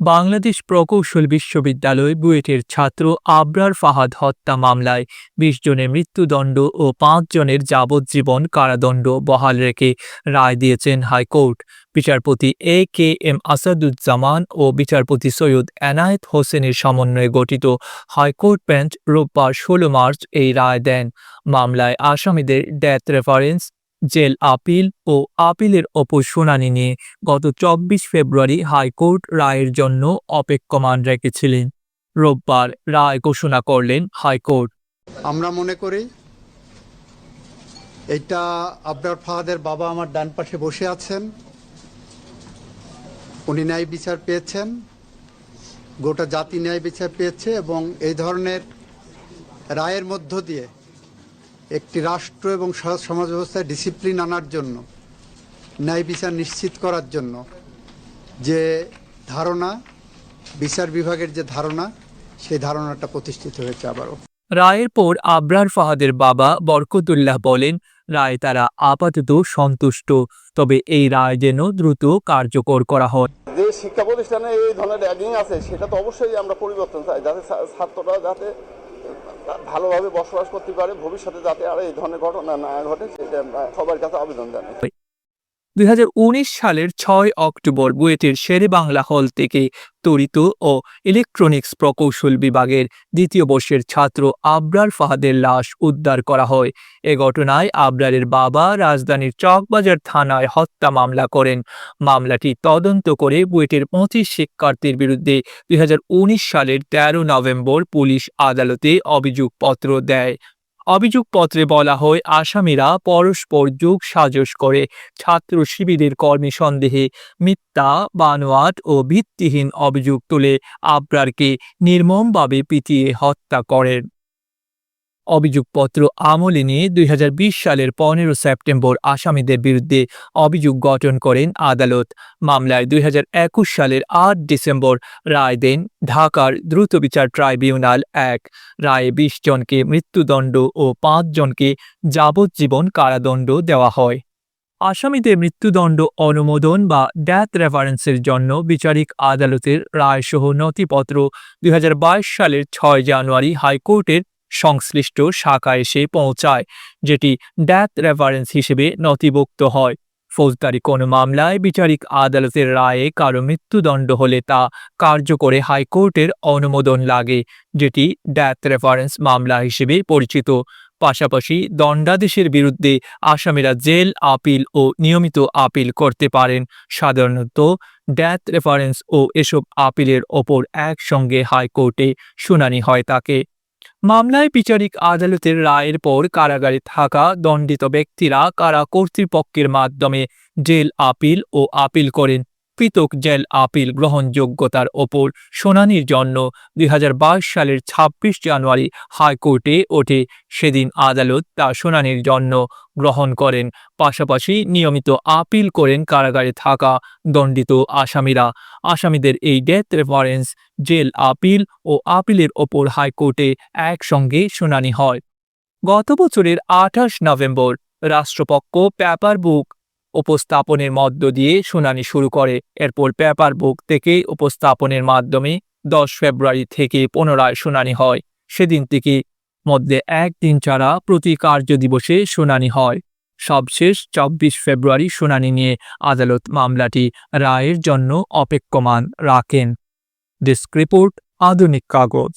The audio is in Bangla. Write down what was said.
বাংলাদেশ প্রকৌশল বিশ্ববিদ্যালয় বুয়েটের ছাত্র আবরার ফাহাদ হত্যা মামলায় বিশ জনের মৃত্যুদণ্ড ও পাঁচ জনের যাবজ্জীবন কারাদণ্ড বহাল রেখে রায় দিয়েছেন হাইকোর্ট। বিচারপতি এ কে এম আসাদুজ্জামান ও বিচারপতি সৈয়দ এনায়েত হোসেনের সমন্বয়ে গঠিত হাইকোর্ট বেঞ্চ রোববার ষোলো মার্চ এই রায় দেন। মামলায় আসামিদের ডেথ রেফারেন্স জেল আপিল ও আপিলের ওপর শুনানি নিয়ে গত চব্বিশ ফেব্রুয়ারি হাইকোর্ট রায়ের জন্য অপেক্ষমান রেখেছিলেন। রোববার রায় ঘোষণা করলেন হাইকোর্ট। আমরা মনে করি এটা আবরার ফাহাদের বাবা আমার ডান পাশে বসে আছেন। উনি ন্যায় বিচার পেয়েছেন। গোটা জাতি ন্যায় বিচার পেয়েছে এবং এই ধরনের রায়ের মধ্য দিয়ে একটি রাষ্ট্র এবং সমাজ সমাজ ব্যবস্থায় ডিসিপ্লিন আনার জন্য ন্যায় বিচার নিশ্চিত করার জন্য যে ধারণা বিচার বিভাগের যে ধারণা সেই ধারণাটা প্রতিষ্ঠিত হয়েছে আবারও। রায়ের পর আবরার ফাহাদের বাবা বরকতুল্লাহ বলেন রায় তারা আপাতত সন্তুষ্ট তবে এই রায় যেন দ্রুত কার্যকর করা হয়। যে শিক্ষা প্রতিষ্ঠানে এই ধরনের র্যাগিং আছে সেটা তো অবশ্যই আমরা পরিবর্তন চাই যাতে ছাত্ররা যাতে ভালোভাবে বসবাস করতে পারে, ভবিষ্যতে যাতে আর এই ধরনের ঘটনা না ঘটে, সেটা সবার কাছে আবেদন জানাই। দু হাজার উনিশ সালের ছয় অক্টোবর বুয়েটের শেরে বাংলা হল থেকে তড়িত ও ইলেকট্রনিক্স প্রকৌশল বিভাগের দ্বিতীয় বর্ষের ছাত্র আবরার ফাহাদের লাশ উদ্ধার করা হয়। এ ঘটনায় আবরারের বাবা রাজধানীর চকবাজার থানায় হত্যা মামলা করেন। মামলাটি তদন্ত করে বুয়েটের পঁচিশ শিক্ষার্থীর বিরুদ্ধে দুই হাজার উনিশ সালের তেরো নভেম্বর পুলিশ আদালতে অভিযোগপত্র দেয়। অভিযোগপত্রে বলা হয়, আসামিরা পরস্পর যোগ সাজস করে ছাত্র শিবিরের কর্মী সন্দেহে মিথ্যা, বানোয়াট ও ভিত্তিহীন অভিযোগ তুলে আবরারকে নির্মমভাবে পিটিয়ে হত্যা করেন। অভিযোগপত্র আমলে নিয়ে দুই হাজার বিশ সালের পনেরো সেপ্টেম্বর আসামিদের বিরুদ্ধে অভিযোগ গঠন করেন আদালত। মামলায় দুই হাজার একুশ সালের আট ডিসেম্বর রায় দেন ঢাকার দ্রুত বিচার ট্রাইব্যুনাল এক। রায়ে বিশ জনকে মৃত্যুদণ্ড ও পাঁচ জনকে যাবজ্জীবন কারাদণ্ড দেওয়া হয়। আসামিদের মৃত্যুদণ্ড অনুমোদন বা ডেথ রেফারেন্সের জন্য বিচারিক আদালতের রায়সহ নথিপত্র দুই হাজার বাইশ সালের ছয় জানুয়ারি হাইকোর্টের সংশ্লিষ্ট শাখা এসে পৌঁছায়, যেটি ড্যাথ রেফারেন্স হিসেবে নথিভুক্ত হয়। ফৌজদারি কোনো মামলায় বিচারিক আদালতের রায়ে কারও মৃত্যুদণ্ড হলে তা কার্যকরে হাইকোর্টের অনুমোদন লাগে, যেটি ড্যাথ রেফারেন্স মামলা হিসেবে পরিচিত। পাশাপাশি দণ্ডাদেশের বিরুদ্ধে আসামিরা জেল, আপিল ও নিয়মিত আপিল করতে পারেন। সাধারণত ড্যাথ রেফারেন্স ও এসব আপিলের ওপর একসঙ্গে হাইকোর্টে শুনানি হয় তাকে। মামলায় বিচারিক আদালতের রায়ের পর কারাগারে থাকা দণ্ডিত ব্যক্তিরা কারা কর্তৃপক্ষের মাধ্যমে জেল আপিল ও আপিল করেন? পৃথক জেল আপিল গ্রহণযোগ্যতার ওপর শুনানির জন্য দুই সালের ২৬ জানুয়ারি হাইকোর্টে ওঠে। সেদিন আদালত তা শুনানির জন্য গ্রহণ করেন। পাশাপাশি নিয়মিত আপিল করেন কারাগারে থাকা দণ্ডিত আসামিরা। আসামিদের এই ডেথ রেফারেন্স, জেল আপিল ও আপিলের ওপর হাইকোর্টে একসঙ্গে শুনানি হয়। গত বছরের আঠাশ নভেম্বর, রাষ্ট্রপক্ষ পেপার বুক উপস্থাপনের মধ্য দিয়ে শুনানি শুরু করে। এরপর পেপার বুক থেকে উপস্থাপনের মাধ্যমে দশ ফেব্রুয়ারি থেকে পুনরায় শুনানি হয়। সেদিন থেকে মধ্যে একদিন ছাড়া প্রতি কার্য দিবসে শুনানি হয়। সবশেষ চব্বিশ ফেব্রুয়ারি শুনানি নিয়ে আদালত মামলাটি রায়ের জন্য অপেক্ষমান রাখেন। ডেস্ক রিপোর্ট, আধুনিক কাগজ।